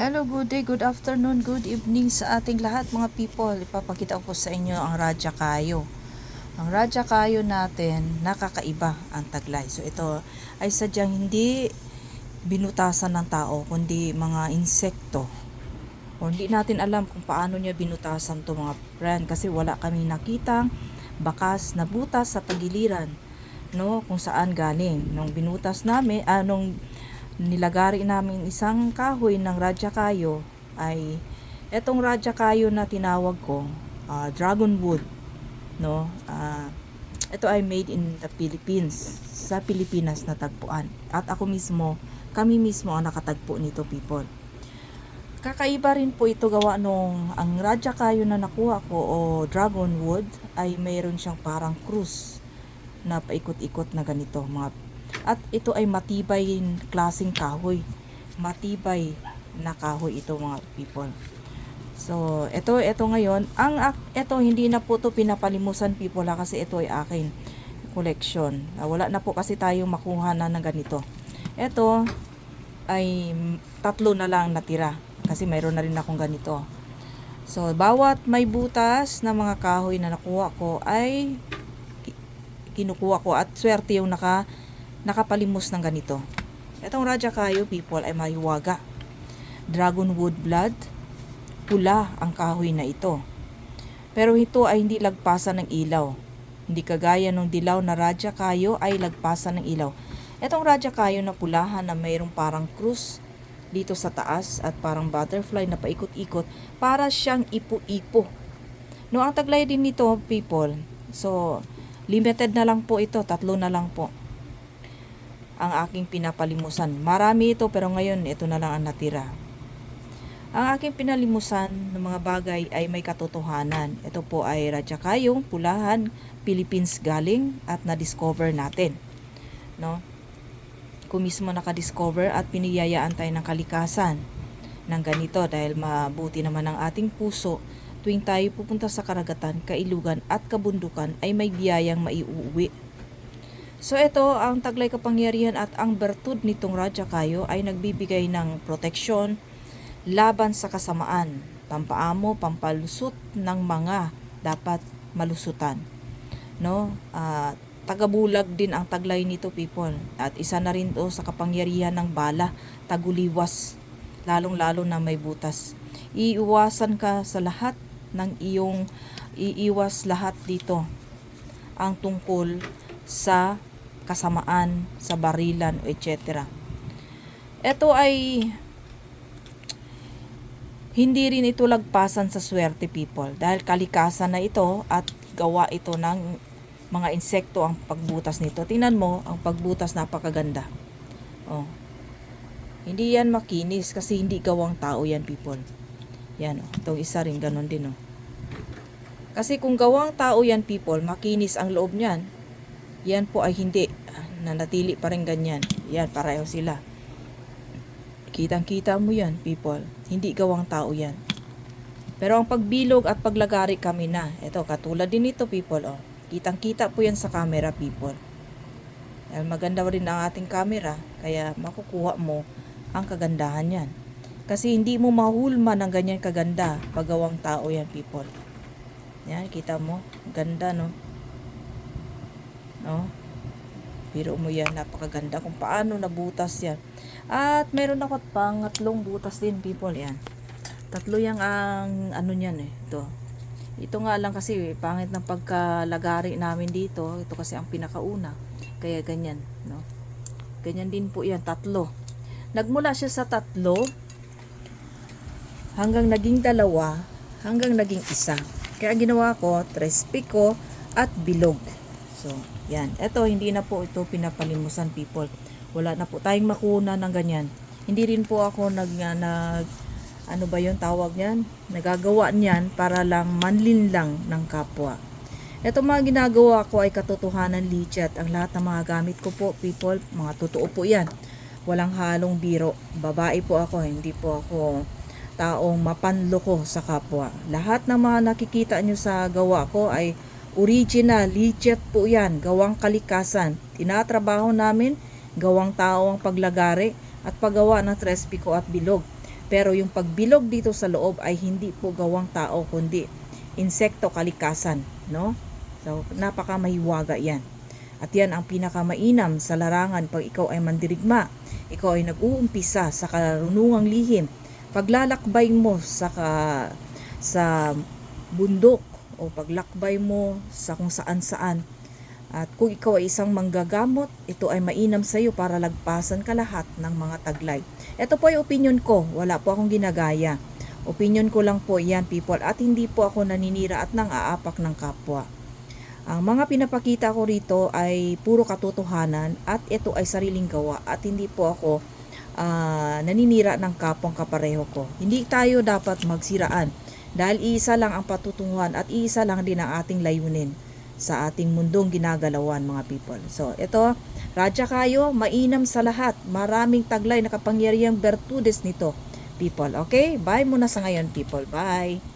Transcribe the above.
Hello, good day, good afternoon, good evening sa ating lahat mga people. Ipapakita ko sa inyo ang Raja Kayo. Ang Raja Kayo natin, nakakaiba ang taglay. So ito ay sadyang hindi binutasan ng tao, kundi mga insekto. O hindi natin alam kung paano niya binutasan to mga friend kasi wala kami nakitang bakas na butas sa tagiliran no kung saan galing nung binutas namin ah, nilagari namin isang kahoy ng Radya Kayo ay etong Radya Kayo na tinawag ko ah, dragon wood no? Ah, ito ay made in the Philippines sa Pilipinas na tagpuan. At ako mismo kami mismo ang nakatagpo nito people. Kakaiba rin po ito gawa nung ang Radya Kayo na nakuha ko o dragon wood ay mayroon siyang parang cruise na paikot-ikot na ganito mga at ito ay matibay klasing kahoy. Matibay na kahoy ito mga people. So, ito ito ngayon, ang ito hindi na po to pinapalimusan people ha, kasi ito ay akin collection. Ah, wala na po kasi tayong makuha na ng ganito. Ito ay tatlo na lang natira kasi mayroon na rin akong ganito. So, bawat may butas na mga kahoy na nakuha ko ay ki- kinukuha ko at swerte yung naka nakapalimos ng ganito. Itong Raja Kayo people ay mahiwaga. Dragon wood blood, pula ang kahoy na ito. Pero ito ay hindi lagpasan ng ilaw. Hindi kagaya ng dilaw na Raja Kayo ay lagpasan ng ilaw. Itong Raja Kayo na pulahan na mayroong parang krus dito sa taas at parang butterfly na paikot-ikot para siyang ipo-ipo. No, ang taglay din nito, people. So, limited na lang po ito, tatlo na lang po ang aking pinapalimusan. Marami ito pero ngayon ito na lang ang natira. Ang aking pinalimusan ng mga bagay ay may katotohanan. Ito po ay Radjakayong Pulahan, Philippines galing at na-discover natin. No? Kung mismo nakadiscover at piniyayaan tayo ng kalikasan ng ganito dahil mabuti naman ang ating puso tuwing tayo pupunta sa karagatan, kailugan at kabundukan ay may biyayang maiuwi So ito, ang taglay kapangyarihan at ang bertud nitong Raja Kayo ay nagbibigay ng proteksyon laban sa kasamaan, pampaamo, pampalusot ng mga dapat malusutan. No? Ah, tagabulag din ang taglay nito people. At isa na rin to sa kapangyarihan ng bala, taguliwas, lalong-lalo na may butas. Iiwasan ka sa lahat ng iyong iiwas lahat dito ang tungkol sa kasamaan, sa barilan, etc. Ito ay hindi rin ito lagpasan sa swerte people dahil kalikasan na ito at gawa ito ng mga insekto ang pagbutas nito. Tingnan mo, ang pagbutas napakaganda. Oh. Hindi yan makinis kasi hindi gawang tao yan people. Yan oh. Itong isa rin ganun din oh. Kasi kung gawang tao yan people, makinis ang loob niyan. Yan po ay hindi. Nanatili pa rin ganyan. Yan, pareho sila. Kitang-kita mo yan, people. Hindi gawang tao yan. Pero ang pagbilog at paglagari kami na. Ito, katulad din ito, people. Oh. Kitang-kita po yan sa camera, people. Dahil maganda rin ang ating camera, kaya makukuha mo ang kagandahan yan. Kasi hindi mo mahulma ng ganyan kaganda pagawang tao yan, people. Yan, kita mo. Ganda, no? No? Biro mo yan, napakaganda kung paano nabutas yan. At meron ako pangatlong butas din, people, yan. Tatlo yang ang ano niyan eh, ito. Ito nga lang kasi pangit ng pagkalagari namin dito. Ito kasi ang pinakauna. Kaya ganyan, no? Ganyan din po yan, tatlo. Nagmula siya sa tatlo hanggang naging dalawa, hanggang naging isa. Kaya ginawa ko, tres pico at bilog. So, yan. Ito, hindi na po ito pinapalimusan people. Wala na po tayong makuna ng ganyan. Hindi rin po ako nag, nag ano ba yon tawag niyan? Nagagawa niyan para lang manlin lang ng kapwa. Ito mga ginagawa ko ay katotohanan lichat. Ang lahat ng mga gamit ko po, people, mga totoo po yan. Walang halong biro. Babae po ako, hindi po ako taong mapanloko sa kapwa. Lahat ng mga nakikita nyo sa gawa ko ay original, legit po yan, gawang kalikasan. Tinatrabaho namin, gawang tao ang paglagari at paggawa ng tres pico at bilog. Pero yung pagbilog dito sa loob ay hindi po gawang tao kundi insekto kalikasan, no? So napaka mahiwaga 'yan. At yan ang pinakamainam sa larangan pag ikaw ay mandirigma. Ikaw ay nag-uumpisa sa karunungang lihim. Paglalakbay mo sa ka, sa bundok o paglakbay mo sa kung saan-saan. At kung ikaw ay isang manggagamot, ito ay mainam sa iyo para lagpasan ka lahat ng mga taglay. Ito po ay opinion ko, wala po akong ginagaya. Opinion ko lang po yan people at hindi po ako naninira at nang aapak ng kapwa. Ang mga pinapakita ko rito ay puro katotohanan at ito ay sariling gawa at hindi po ako ah, naninira ng kapwang kapareho ko. Hindi tayo dapat magsiraan dahil isa lang ang patutunguhan at isa lang din ang ating layunin sa ating mundong ginagalawan mga people. So ito, radya kayo, mainam sa lahat. Maraming taglay na kapangyarihang bertudes nito people. Okay? Bye muna sa ngayon people. Bye!